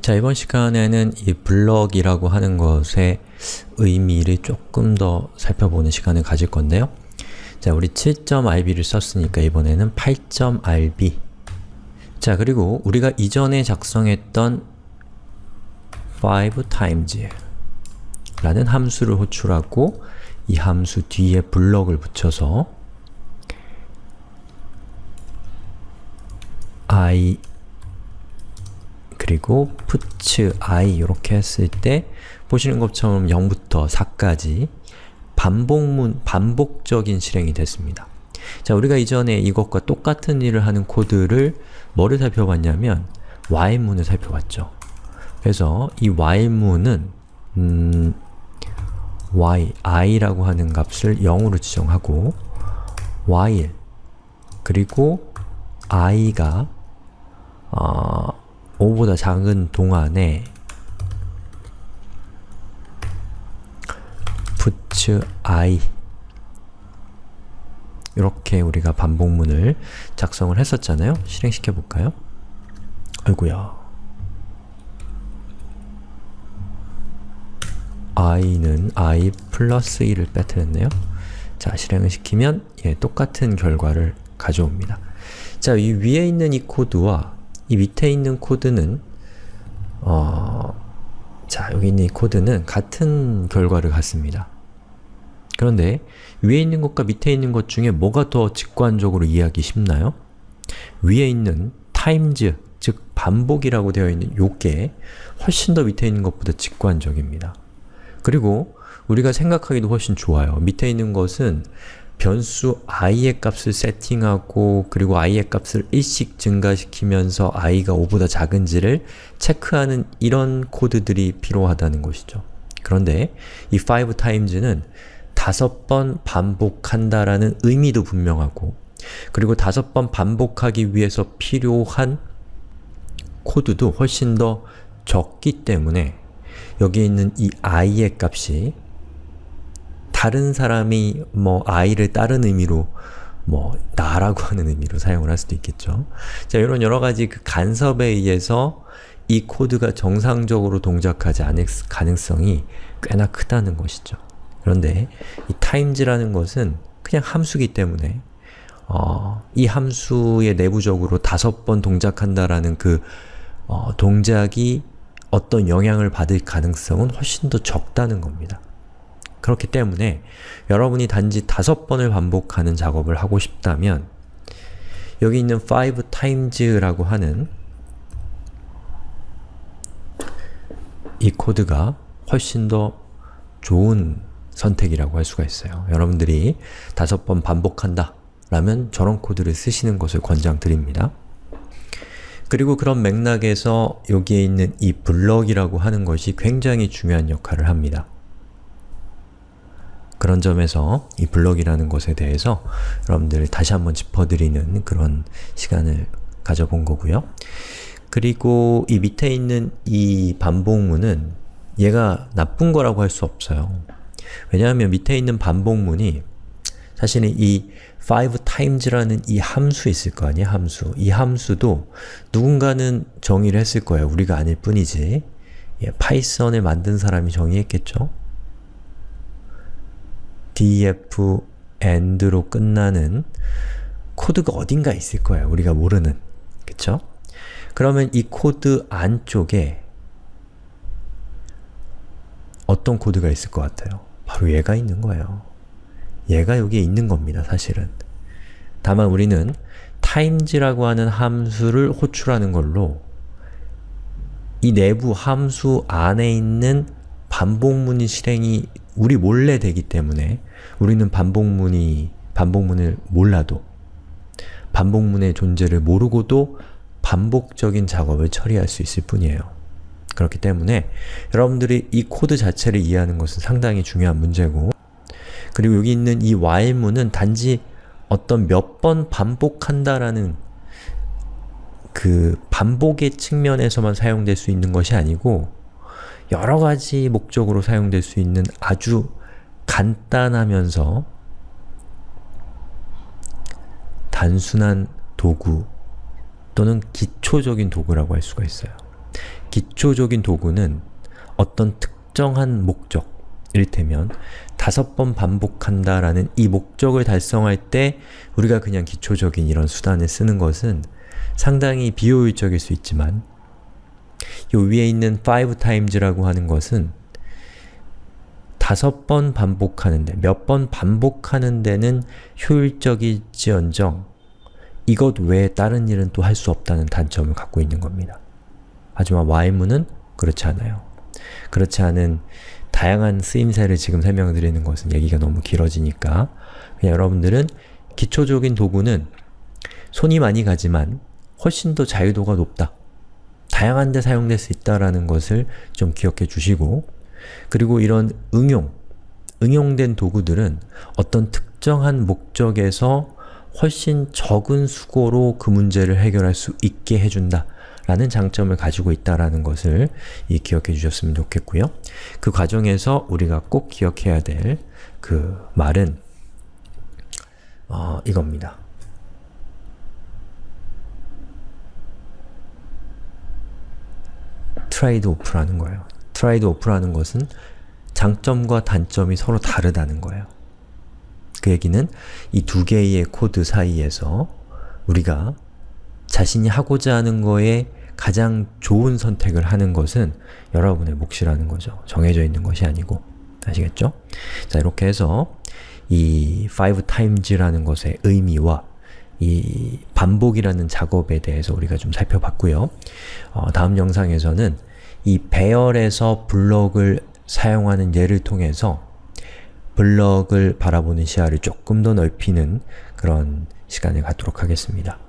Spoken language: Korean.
자, 이번 시간에는 이 블럭이라고 하는 것의 의미를 조금 더 살펴보는 시간을 가질 건데요. 자, 우리 7.rb를 썼으니까 이번에는 8.rb 자, 그리고 우리가 이전에 작성했던 5 times 라는 함수를 호출하고 이 함수 뒤에 블럭을 붙여서 i 그리고 puts i 이렇게 했을 때 보시는 것처럼 0부터 4까지 반복문, 반복적인 실행이 됐습니다. 자, 우리가 이전에 이것과 똑같은 일을 하는 코드를 뭐를 살펴봤냐면 while문을 살펴봤죠. 그래서 이 while문은 음, y, i라고 하는 값을 0으로 지정하고 while 그리고 i가 어, 5보다 작은 동안에 puts i 이렇게 우리가 반복문을 작성을 했었잖아요. 실행시켜 볼까요? 아이구야 i는 i 플러스 1을 빼뜨렸네요. 자, 실행을 시키면 예, 똑같은 결과를 가져옵니다. 자, 이 위에 있는 이 코드와 이 밑에 있는 코드는 어, 자, 여기 있는 이 코드는 같은 결과를 갖습니다. 그런데 위에 있는 것과 밑에 있는 것 중에 뭐가 더 직관적으로 이해하기 쉽나요? 위에 있는 times, 즉 반복이라고 되어 있는 요게 훨씬 더 밑에 있는 것보다 직관적입니다. 그리고 우리가 생각하기도 훨씬 좋아요. 밑에 있는 것은 변수 i의 값을 세팅하고 그리고 i의 값을 1씩 증가시키면서 i가 5보다 작은지를 체크하는 이런 코드들이 필요하다는 것이죠. 그런데 이5 times는 다섯 번 반복한다라는 의미도 분명하고 그리고 다섯 번 반복하기 위해서 필요한 코드도 훨씬 더 적기 때문에 여기에 있는 이 i의 값이 다른 사람이 뭐 i를 다른 의미로 뭐 나라고 하는 의미로 사용을 할 수도 있겠죠. 자, 이런 여러 가지 그 간섭에 의해서 이 코드가 정상적으로 동작하지 않을 가능성이 꽤나 크다는 것이죠. 그런데 이 times라는 것은 그냥 함수기 때문에 어, 이 함수의 내부적으로 다섯 번 동작한다라는 그 어, 동작이 어떤 영향을 받을 가능성은 훨씬 더 적다는 겁니다. 그렇기 때문에 여러분이 단지 다섯 번을 반복하는 작업을 하고 싶다면 여기 있는 5 times라고 하는 이 코드가 훨씬 더 좋은 선택이라고 할 수가 있어요. 여러분들이 다섯 번 반복한다 라면 저런 코드를 쓰시는 것을 권장드립니다. 그리고 그런 맥락에서 여기에 있는 이 블럭이라고 하는 것이 굉장히 중요한 역할을 합니다. 그런 점에서 이 블럭이라는 것에 대해서 여러분들 다시 한번 짚어드리는 그런 시간을 가져본 거고요. 그리고 이 밑에 있는 이 반복문은 얘가 나쁜 거라고 할 수 없어요. 왜냐하면 밑에 있는 반복문이 사실은 이5 times라는 이 함수 있을 거 아니에요? 함수. 이 함수도 누군가는 정의를 했을 거예요. 우리가 아닐 뿐이지. 예, 파이썬을 만든 사람이 정의했겠죠? Df end로 끝나는 코드가 어딘가 있을 거예요. 우리가 모르는. 그쵸? 그러면 이 코드 안쪽에 어떤 코드가 있을 것 같아요? 바로 얘가 있는 거예요. 얘가 여기에 있는 겁니다, 사실은. 다만 우리는 times라고 하는 함수를 호출하는 걸로 이 내부 함수 안에 있는 반복문이 실행이 우리 몰래 되기 때문에 우리는 반복문이 반복문을 몰라도 반복문의 존재를 모르고도 반복적인 작업을 처리할 수 있을 뿐이에요. 그렇기 때문에 여러분들이 이 코드 자체를 이해하는 것은 상당히 중요한 문제고 그리고 여기 있는 이 while문은 단지 어떤 몇 번 반복한다라는 그 반복의 측면에서만 사용될 수 있는 것이 아니고 여러 가지 목적으로 사용될 수 있는 아주 간단하면서 단순한 도구 또는 기초적인 도구라고 할 수가 있어요. 기초적인 도구는 어떤 특정한 목적, 이를테면 다섯 번 반복한다 라는 이 목적을 달성할 때 우리가 그냥 기초적인 이런 수단을 쓰는 것은 상당히 비효율적일 수 있지만 요 위에 있는 5 times라고 하는 것은 다섯 번 반복하는데, 몇 번 반복하는 데는 효율적일지언정 이것 외에 다른 일은 또 할 수 없다는 단점을 갖고 있는 겁니다. 하지만 while문은 그렇지 않아요. 그렇지 않은 다양한 쓰임새를 지금 설명드리는 것은 얘기가 너무 길어지니까 그냥 여러분들은 기초적인 도구는 손이 많이 가지만 훨씬 더 자유도가 높다. 다양한 데 사용될 수 있다라는 것을 좀 기억해 주시고 그리고 이런 응용, 응용된 도구들은 어떤 특정한 목적에서 훨씬 적은 수고로 그 문제를 해결할 수 있게 해준다 라는 장점을 가지고 있다라는 것을 이 기억해 주셨으면 좋겠고요. 그 과정에서 우리가 꼭 기억해야 될 그 말은 어, 이겁니다. 트레이드 오프라는 거예요. 트레이드 오프라는 것은 장점과 단점이 서로 다르다는 거예요. 그 얘기는 이 두 개의 코드 사이에서 우리가 자신이 하고자 하는 거에 가장 좋은 선택을 하는 것은 여러분의 몫이라는 거죠. 정해져 있는 것이 아니고. 아시겠죠? 자, 이렇게 해서 이5 times라는 것의 의미와 이 반복이라는 작업에 대해서 우리가 좀 살펴봤고요. 어, 다음 영상에서는 이 배열에서 블럭을 사용하는 예를 통해서 블럭을 바라보는 시야를 조금 더 넓히는 그런 시간을 갖도록 하겠습니다.